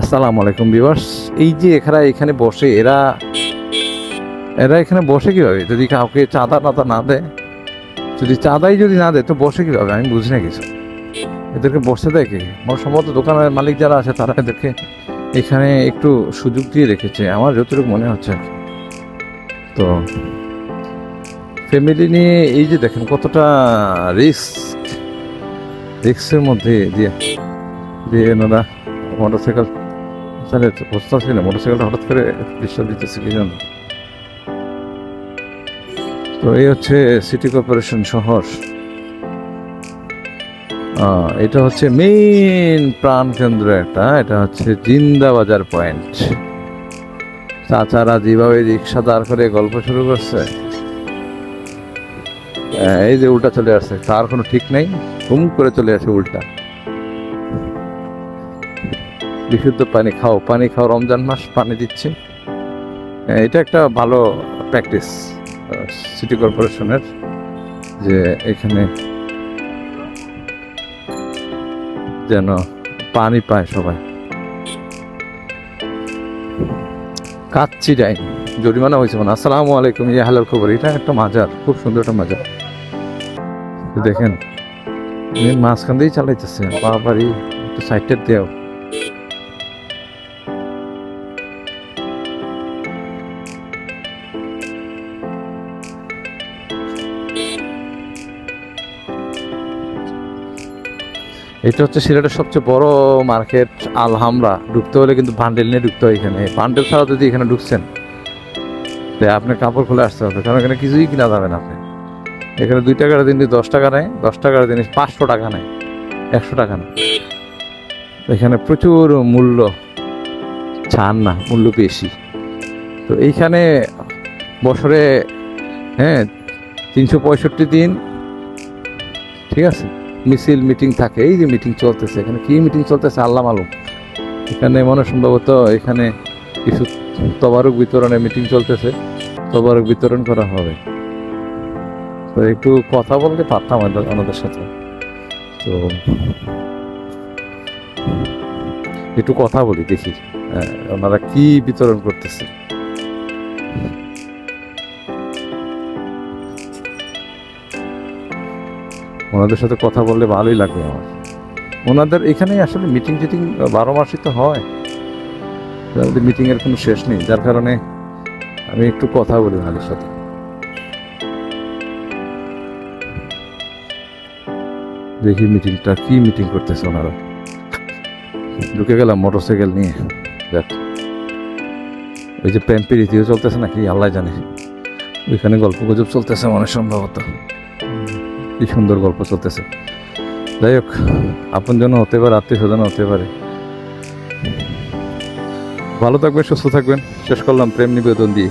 আসসালামু আলাইকুম বিভার্স এই যে এখানে এখানে বসে, এরা এরা এখানে বসে কীভাবে? যদি কাউকে চাঁদা টাদা না দেয়, যদি চাঁদাই যদি না দেয়, তো বসে কীভাবে? আমি বুঝি না কিছু। এদেরকে বসতে দেয় কি? আমার সম্ভবত দোকানের মালিক যারা আছে, তারা এদেরকে এখানে একটু সুযোগ দিয়ে রেখেছে। আমার যতটুকু মনে হচ্ছে তো ফ্যামিলি নিয়ে এই যে দেখেন কতটা রিস্ক রিস্কের মধ্যে দিয়ে দিয়ে ওনারা মোটরসাইকেল চালে বস্তা ছিল, মোটরসাইকেলটা হঠাৎ করে ডিস্টার্ব দিতেছে, কি তো এই হচ্ছে সিটি কর্পোরেশন শহর। এটা হচ্ছে মেইন প্রাণ কেন্দ্র একটা, এটা হচ্ছে জিন্দা বাজার পয়েন্ট। চাচারা যেভাবে রিক্সা দাঁড় করে গল্প শুরু করছে এই যে উল্টা চলে আসছে, তার কোনো ঠিক নেই, হুম করে চলে আসে উল্টা। বিশুদ্ধ পানি খাও পানি খাও, রমজান মাস পানি দিচ্ছে। এটা একটা ভালো প্র্যাকটিস সিটি কর্পোরেশনের যে এখানে যেন পানি পায় সবাই। কাচ্চি যাই জরিমানা হয়েছে মানে আসসালামু আলাইকুম ইয়া হালাল খবর, এটা একটা মাজার, খুব সুন্দর একটা মাজার। দেখেন মাঝখান দিয়েই চালাইতেছে বাবারি একটু সাইডটা দেও। এটা হচ্ছে সিলেটের সবচেয়ে বড় মার্কেট আলহামরা। ঢুকতে হলে কিন্তু বান্ডেল নিয়ে ঢুকতে হয় এখানে। বান্ডেল ছাড়া যদি এখানে ঢুকছেন তাহলে আপনার কাপড় খুলে আসতে হবে। কারণ এখানে কিছুই কিনা যাবে না আপনি। এখানে দুই টাকার জিনিস দশ টাকা নেয়, দশ টাকার জিনিস পাঁচশো টাকা নেয়, একশো টাকা নেয়। এখানে প্রচুর মূল্য, ছাড় না, মূল্য বেশি। তো এইখানে বছরে হ্যাঁ তিনশো পঁয়ষট্টি দিন, ঠিক আছে? মিছিল মিটিং থাকে। এই যে মিটিং চলতেছে, এখানে কি মিটিং চলতেছে? আল্লাহ মালুম। এখানে মনে সম্ভবত এখানে কিছু তবারক বিতরণের মিটিং চলতেছে। তবারক বিতরণ করা হবে। তো একটু কথা বলতে পারতাম ওনাদের সাথে। তো একটু কথা বলি, দেখি ওনারা কি বিতরণ করতেছে। ওনাদের সাথে কথা বললে ভালোই লাগবে আমার। ওনাদের এখানে আসলে মিটিং টিটিং বারো মাসই তো হয়। মিটিং এর কোনো শেষ নেই। যার কারণে আমি একটু কথা বলি ওনাদের সাথে। দেখি মিটিংটা কি মিটিং করতেছে ওনারা? ঢুকে গেলাম মোটর সাইকেল নিয়ে। দেখ ওই যে প্রেম প্রীতিও চলতেছে নাকি? আল্লাহ জানে। ওইখানে গল্প গুজব চলতেছে হয় সম্ভবত। কি সুন্দর গল্প চলতেছে। যাই হোক, আপন জন হতে পারে, আত্মীয় স্বজন হতে পারে। ভালো থাকবেন, সুস্থ থাকবেন। শেষ করলাম প্রেম নিবেদন দিয়ে।